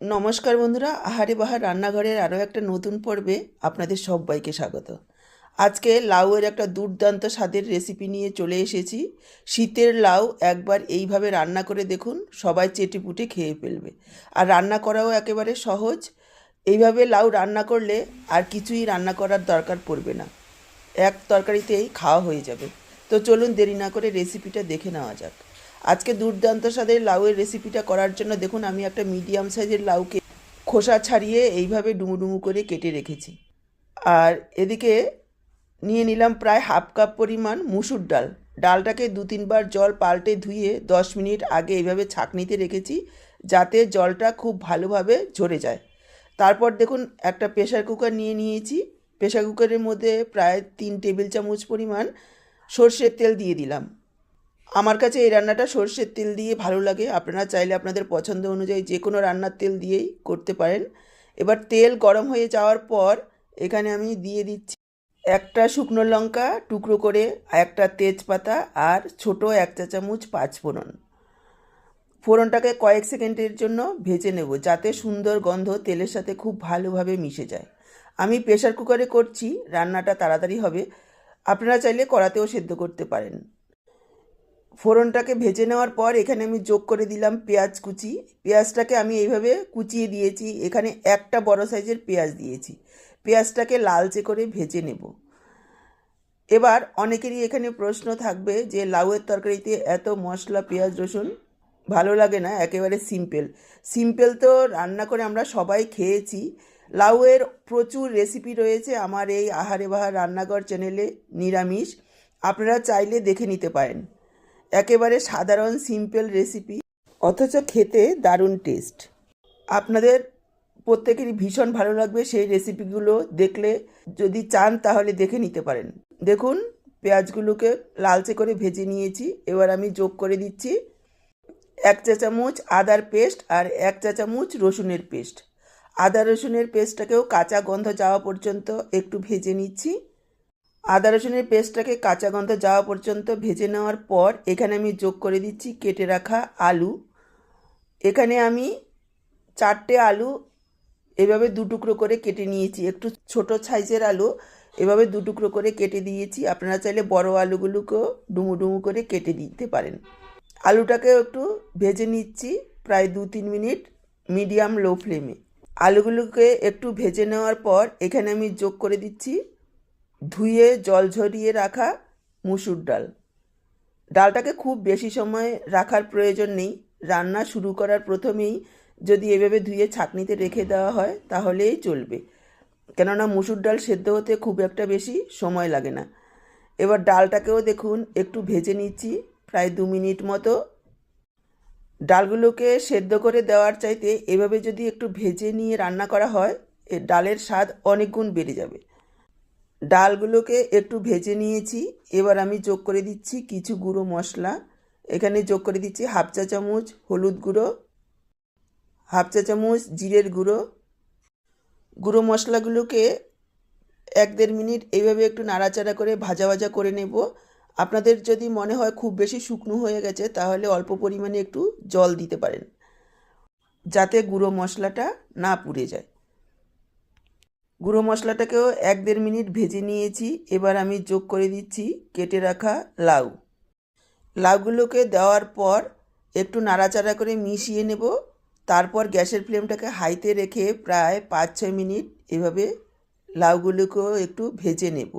নমস্কার বন্ধুরা, আহারে বাহার রান্নাঘরের আরও একটা নতুন পর্বে আপনাদের সবাইকে স্বাগত। আজকে লাউয়ের একটা দুর্দান্ত স্বাদের রেসিপি নিয়ে চলে এসেছি। শীতের লাউ একবার এইভাবে রান্না করে দেখুন, সবাই চেটেপুটে খেয়ে ফেলবে। আর রান্না করাও একেবারে সহজ। এইভাবে লাউ রান্না করলে আর কিছুই রান্না করার দরকার পড়বে না। এক তরকারিতেই খাওয়া হয়ে যাবে। তো চলুন দেরি না করে রেসিপিটা দেখে নেওয়া যাক। আজকে দুর্দান্ত স্বাদের লাউয়ের রেসিপিটা করার জন্য দেখুন, আমি একটা মিডিয়াম সাইজের লাউকে খোসা ছাড়িয়ে এইভাবে ডুমু ডুমু করে কেটে রেখেছি। আর এদিকে নিয়ে নিলাম প্রায় হাফ কাপ পরিমাণ মুসুর ডাল। ডালটাকে দু তিনবার জল পাল্টে ধুয়ে দশ মিনিট আগে এইভাবে ছাঁকনিতে রেখেছি যাতে জলটা খুব ভালোভাবে ঝরে যায়। তারপর দেখুন, একটা প্রেশার কুকার নিয়ে নিয়েছি। প্রেশার কুকারের মধ্যে প্রায় তিন টেবিল চামচ পরিমাণ সর্ষের তেল দিয়ে দিলাম। আমার কাছে এই রান্নাটা সর্ষের তেল দিয়ে ভালো লাগে। আপনারা চাইলে আপনাদের পছন্দ অনুযায়ী যে কোনো রান্নার তেল দিয়েই করতে পারেন। এবার তেল গরম হয়ে যাওয়ার পর এখানে আমি দিয়ে দিচ্ছি একটা শুকনো লঙ্কা টুকরো করে, একটা তেজপাতা আর ছোট এক চা চামচ পাঁচ ফোড়ন। ফোড়নটাকে কয়েক সেকেন্ডের জন্য ভেজে নেব যাতে সুন্দর গন্ধ তেলের সাথে খুব ভালোভাবে মিশে যায়। আমি প্রেশার কুকারে করছি, রান্নাটা তাড়াতাড়ি হবে। আপনারা চাইলে কড়াতেও সেদ্ধ করতে পারেন। ফোড়নটাকে ভেজে নেওয়ার পর এখানে আমি যোগ করে দিলাম পেঁয়াজ কুচি। পেঁয়াজটাকে আমি এইভাবে কুচিয়ে দিয়েছি, এখানে একটা বড় সাইজের পেঁয়াজ দিয়েছি। পেঁয়াজটাকে লালচে করে ভেজে নেব। এবার অনেকেরই এখানে প্রশ্ন থাকবে যে লাউয়ের তরকারিতে এত মশলা পেঁয়াজ রসুন ভালো লাগে না, একেবারে সিম্পল। সিম্পল তো রান্না করে আমরা সবাই খেয়েছি। লাউয়ের প্রচুর রেসিপি রয়েছে আমার এই আহারে বাহার রান্নাঘর চ্যানেলে নিরামিষ। আপনারা চাইলে দেখে নিতে পারেন। একেবারে সাধারণ সিম্পল রেসিপি অথচ খেতে দারুণ টেস্ট আপনাদের প্রত্যেকেরই ভীষণ ভালো লাগবে সেই রেসিপিগুলো দেখলে। যদি চান তাহলে দেখে নিতে পারেন। দেখুন, পেঁয়াজগুলোকে লালচে করে ভেজে নিয়েছি। এবার আমি যোগ করে দিচ্ছি এক চা চামচ আদার পেস্ট আর এক চা চামচ রসুনের পেস্ট। আদা রসুনের পেস্টটাকেও কাঁচা গন্ধ যাওয়া পর্যন্ত একটু ভেজে নিচ্ছি। আদা রসুনের পেস্টটাকে কাঁচা গন্ধ যাওয়া পর্যন্ত ভেজে নেওয়ার পর এখানে আমি যোগ করে দিচ্ছি কেটে রাখা আলু। এখানে আমি চারটে আলু এভাবে দু টুকরো করে কেটে নিয়েছি। একটু ছোট সাইজের আলু এভাবে দু টুকরো করে কেটে দিয়েছি। আপনারা চাইলে বড় আলুগুলোকেও ডুমু ডুমু করে কেটে দিতে পারেন। আলুটাকেও একটু ভেজে নিচ্ছি প্রায় দু তিন মিনিট মিডিয়াম লো ফ্লেমে। আলুগুলোকে একটু ভেজে নেওয়ার পর এখানে আমি যোগ করে দিচ্ছি ধুয়ে জল ঝরিয়ে রাখা মুসুর ডাল। ডালটাকে খুব বেশি সময় রাখার প্রয়োজন নেই। রান্না শুরু করার প্রথমেই যদি এভাবে ধুয়ে ছাঁকনিতে রেখে দেওয়া হয়, তাহলেই চলবে। কেননা মুসুর ডাল সেদ্ধ হতে খুব একটা বেশি সময় লাগে না। এবার ডালটাকেও দেখুন, একটু ভেজে নিচ্ছি প্রায় দু মিনিট মতো। ডালগুলোকে সেদ্ধ করে দেওয়ার চাইতে এভাবে যদি একটু ভেজে নিয়ে রান্না করা হয়, এ ডালের স্বাদ অনেক গুণ বেড়ে যাবে। ডালগুলোকে একটু ভেজে নিয়েছি। এবার আমি যোগ করে দিচ্ছি কিছু গুঁড়ো মশলা। এখানে যোগ করে দিচ্ছি হাফ চা চামচ হলুদ গুঁড়ো, হাফ চা চামচ জিরের গুঁড়ো। গুঁড়ো মশলাগুলোকে এক দেড় মিনিট এইভাবে একটু নাড়াচাড়া করে ভাজা ভাজা করে নেব। আপনাদের যদি মনে হয় খুব বেশি শুকনো হয়ে গেছে, তাহলে অল্প পরিমাণে একটু জল দিতে পারেন, যাতে গুঁড়ো মশলাটা না পুড়ে যায়। গুঁড়ো মশলাটাকেও এক দেড় মিনিট ভেজে নিয়েছি। এবার আমি যোগ করে দিচ্ছি কেটে রাখা লাউ। লাউগুলোকে দেওয়ার পর একটু নাড়াচাড়া করে মিশিয়ে নেব। তারপর গ্যাসের ফ্লেমটাকে হাইতে রেখে প্রায় পাঁচ ছয় মিনিট এভাবে লাউগুলোকেও একটু ভেজে নেব।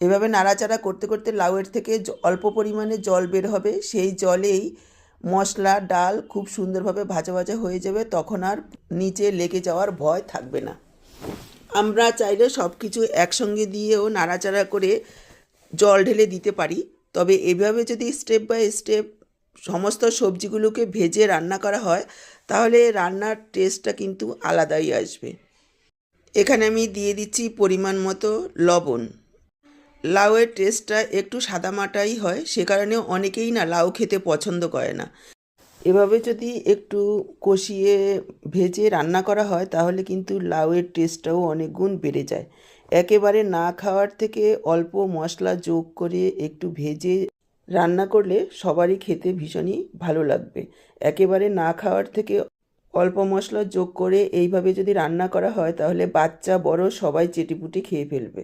এভাবে নাড়াচাড়া করতে করতে লাউয়ের থেকে অল্প পরিমাণে জল বের হবে। সেই জলেই মশলা, ডাল খুব সুন্দরভাবে ভাজা ভাজা হয়ে যাবে। তখন আর নিচে লেগে যাওয়ার ভয় থাকবে না। আমরা চাইলে সব কিছু একসঙ্গে দিয়েও নাড়াচাড়া করে জল ঢেলে দিতে পারি। তবে এভাবে যদি স্টেপ বাই স্টেপ সমস্ত সবজিগুলোকে ভেজে রান্না করা হয়, তাহলে রান্নার টেস্টটা কিন্তু আলাদাই আসবে। এখানে আমি দিয়ে দিচ্ছি পরিমাণ মতো লবণ। লাউয়ের টেস্টটা একটু সাদামাটাই হয়, সে কারণে অনেকেই না লাউ খেতে পছন্দ করে না। এভাবে যদি একটু কষিয়ে ভেজে রান্না করা হয়, তাহলে কিন্তু লাউয়ের টেস্টটাও অনেক গুণ বেড়ে যায়। একেবারে না খাওয়ার থেকে অল্প মশলা যোগ করে একটু ভেজে রান্না করলে সবারই খেতে ভীষণই ভালো লাগবে। একেবারে না খাওয়ার থেকে অল্প মশলা যোগ করে এইভাবে যদি রান্না করা হয়, তাহলে বাচ্চা বড় সবাই চেটিপুটি খেয়ে ফেলবে।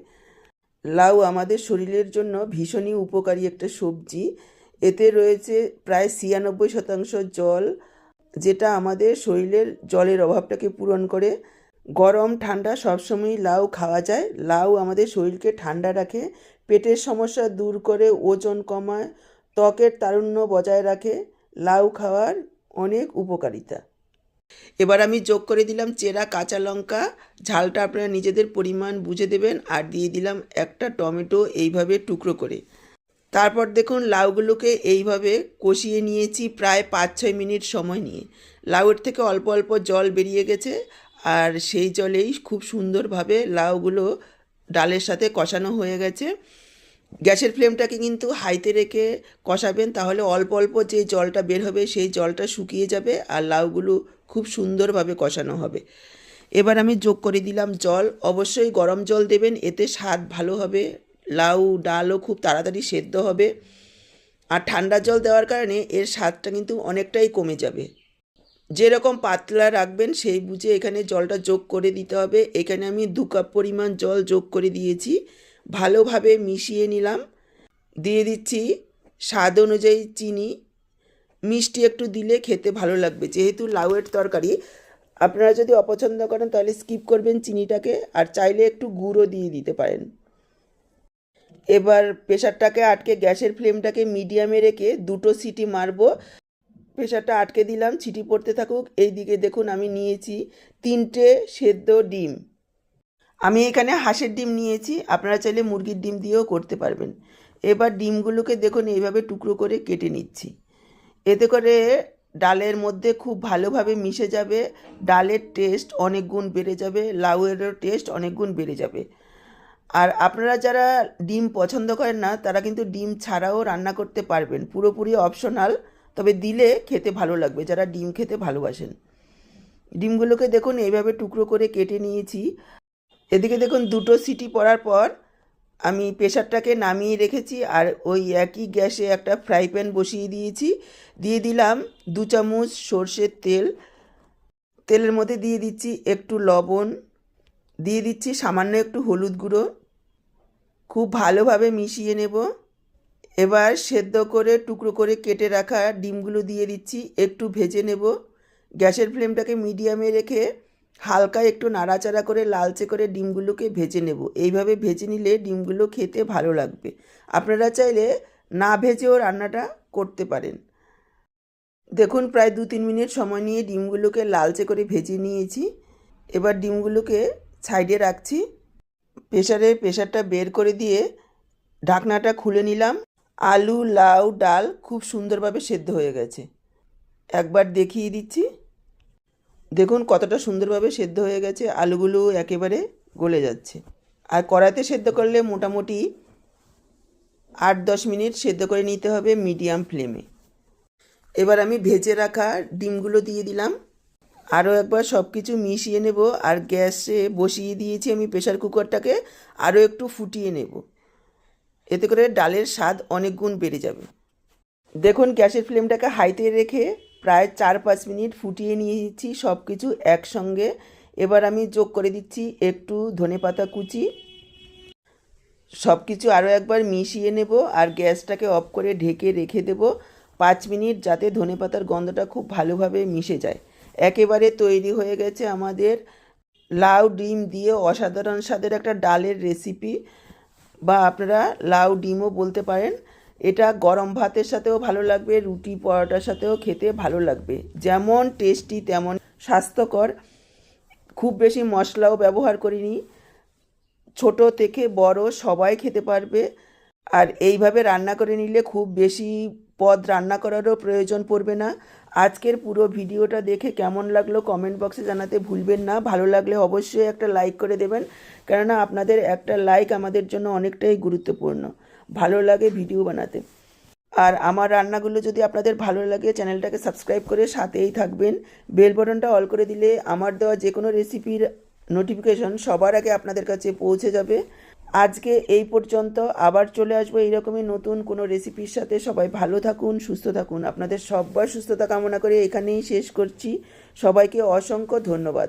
লাউ আমাদের শরীরের জন্য ভীষণই উপকারী একটা সবজি। এতে রয়েছে প্রায় ছিয়ানব্বই শতাংশ জল, যেটা আমাদের শরীরের জলের অভাবটাকে পূরণ করে। গরম, ঠান্ডা সবসময়ই লাউ খাওয়া যায়। লাউ আমাদের শরীরকে ঠান্ডা রাখে, পেটের সমস্যা দূর করে, ওজন কমায়, ত্বকের তারুণ্য বজায় রাখে। লাউ খাওয়ার অনেক উপকারিতা। এবার আমি যোগ করে দিলাম চেরা কাঁচা লঙ্কা। ঝালটা আপনারা নিজেদের পরিমাণ বুঝে দেবেন। আর দিয়ে দিলাম একটা টমেটো এইভাবে টুকরো করে। তারপর দেখুন লাউগুলোকে এইভাবে কষিয়ে নিয়েছি প্রায় পাঁচ ছয় মিনিট সময় নিয়ে। লাউয়ের থেকে অল্প অল্প জল বেরিয়ে গেছে আর সেই জলেই খুব সুন্দরভাবে লাউগুলো ডালের সাথে কষানো হয়ে গেছে। গ্যাসের ফ্লেমটাকে কিন্তু হাইতে রেখে কষাবেন তাহলে অল্প অল্প যে জলটা বের হবে সেই জলটা শুকিয়ে যাবে আর লাউগুলো খুব সুন্দরভাবে কষানো হবে। এবার আমি যোগ করে দিলাম জল। অবশ্যই গরম জল দেবেন, এতে স্বাদ ভালো হবে। লাউ, ডালও খুব তাড়াতাড়ি সেদ্ধ হবে। আর ঠান্ডা জল দেওয়ার কারণে এর স্বাদটা কিন্তু অনেকটাই কমে যাবে। যেরকম পাতলা রাখবেন, সেই বুঝে এখানে জলটা যোগ করে দিতে হবে। এখানে আমি দু কাপ পরিমাণ জল যোগ করে দিয়েছি। ভালোভাবে মিশিয়ে নিলাম। দিয়ে দিচ্ছি স্বাদ অনুযায়ী চিনি। মিষ্টি একটু দিলে খেতে ভালো লাগবে। যেহেতু লাউয়ের তরকারি, আপনারা যদি অপছন্দ করেন তাহলে স্কিপ করবেন চিনিটাকে। আর চাইলে একটু গুঁড়ো দিয়ে দিতে পারেন। এবার প্রেশারটাকে আটকে গ্যাসের ফ্লেমটাকে মিডিয়ামে রেখে দুটো সিটি মারবো। প্রেশারটা আটকে দিলাম ছিটি পড়তে থাকুক। এই দিকে দেখুন আমি নিয়েছি তিনটে সেদ্ধ ডিম। আমি এখানে হাঁসের ডিম নিয়েছি, আপনারা চাইলে মুরগির ডিম দিয়েও করতে পারবেন। এবার ডিমগুলোকে দেখুন এইভাবে টুকরো করে কেটে নিচ্ছি। এতে করে ডালের মধ্যে খুব ভালোভাবে মিশে যাবে, ডালের টেস্ট অনেক গুণ বেড়ে যাবে, লাউয়েরও টেস্ট অনেক গুণ বেড়ে যাবে। আর আপনারা যারা ডিম পছন্দ করেন না, তারা কিন্তু ডিম ছাড়াও রান্না করতে পারবেন। পুরোপুরি অপশনাল তবে দিলে খেতে ভালো লাগবে, যারা ডিম খেতে ভালোবাসেন। ডিমগুলোকে দেখুন, এইভাবে টুকরো করে কেটে নিয়েছি। এদিকে দেখুন, দুটো সিটি পড়ার পর আমি প্রেশারটাকে নামিয়ে রেখেছি, আর ওই একই গ্যাসে একটা ফ্রাই প্যান বসিয়ে দিয়েছি। দিয়ে দিলাম দু চামচ সর্ষের তেল। তেলের মধ্যে দিয়ে দিচ্ছি একটু লবণ দিয়ে দিচ্ছি সামান্য একটু হলুদ গুঁড়ো। খুব ভালোভাবে মিশিয়ে নেব। এবার সেদ্ধ করে টুকরো করে কেটে রাখা ডিমগুলো দিয়ে দিচ্ছি, একটু ভেজে নেব। গ্যাসের ফ্লেমটাকে মিডিয়ামে রেখে হালকা একটু নাড়াচাড়া করে লালচে করে ডিমগুলোকে ভেজে নেব। এইভাবে ভেজে নিলে ডিমগুলো খেতে ভালো লাগবে। আপনারা চাইলে না ভেজেও রান্নাটা করতে পারেন। দেখুন, প্রায় দু তিন মিনিট সময় নিয়ে ডিমগুলোকে লালচে করে ভেজে নিয়েছি। এবার ডিমগুলোকে সাইডে রাখছি। প্রেশারে প্রেশারটা বের করে দিয়ে ঢাকনাটা খুলে নিলাম। আলু, লাউ, ডাল খুব সুন্দরভাবে সেদ্ধ হয়ে গেছে। একবার দেখিয়ে দিচ্ছি। দেখুন কতটা সুন্দরভাবে সেদ্ধ হয়ে গেছে। আলুগুলো একেবারে গলে যাচ্ছে। আর কড়াইতে সেদ্ধ করলে মোটামুটি আট দশ মিনিট সেদ্ধ করে নিতে হবে মিডিয়াম ফ্লেমে। এবার আমি ভেজে রাখা ডিমগুলো দিয়ে দিলাম। আরও একবার সব কিছু মিশিয়ে নেব আর গ্যাসে বসিয়ে দিয়েছি আমি প্রেশার কুকারটাকে আরও একটু ফুটিয়ে নেব। এতে করে ডালের স্বাদ অনেক গুণ বেড়ে যাবে। দেখুন, গ্যাসের ফ্লেমটাকে হাইতে রেখে প্রায় চার পাঁচ মিনিট ফুটিয়ে নিয়েছি সব কিছু একসঙ্গে। এবার আমি যোগ করে দিচ্ছি একটু ধনেপাতা কুচি। সব কিছু আরও একবার মিশিয়ে নেব আর গ্যাসটাকে অফ করে ঢেকে রেখে দেব পাঁচ মিনিট যাতে ধনেপাতার গন্ধটা খুব ভালোভাবে মিশে যায়। একেবারে তৈরি হয়ে গেছে আমাদের লাউ ডিম দিয়ে অসাধারণ স্বাদের একটা ডালের রেসিপি বা আপনারা লাউ ডিমও বলতে পারেন। এটা গরম ভাতের সাথেও ভালো লাগবে, রুটি পরোটার সাথেও খেতে ভালো লাগবে। যেমন টেস্টি তেমন স্বাস্থ্যকর। খুব বেশি মশলাও ব্যবহার করিনি। ছোট থেকে বড় সবাই খেতে পারবে। আর এইভাবে রান্না করে নিলে খুব বেশি পদ রান্না করারও প্রয়োজন পড়বে না। আজকের পুরো ভিডিওটা দেখে কেমন লাগল কমেন্ট বক্সে জানাতে ভুলবেন না। ভালো লাগলে অবশ্যই একটা লাইক করে দেবেন। কেননা আপনাদের একটা লাইক আমাদের জন্য অনেকটাই গুরুত্বপূর্ণ। ভালো লাগে ভিডিও বানাতে। আর আমার রান্নাগুলো যদি আপনাদের ভালো লাগে চ্যানেলটাকে সাবস্ক্রাইব করে সাথেই থাকবেন। বেল বটনটা অল করে দিলে আমার দেওয়া যে কোনো রেসিপির নোটিফিকেশন সবার আগে আপনাদের কাছে পৌঁছে যাবে। আজকে এই পর্যন্ত আবার চলে আসব এইরকমই নতুন কোনো রেসিপির সাথে। সবাই ভালো থাকুন, সুস্থ থাকুন। আপনাদের সব্বার সুস্থতা কামনা করে এখানেই শেষ করছি। সবাইকে অসংখ্য ধন্যবাদ।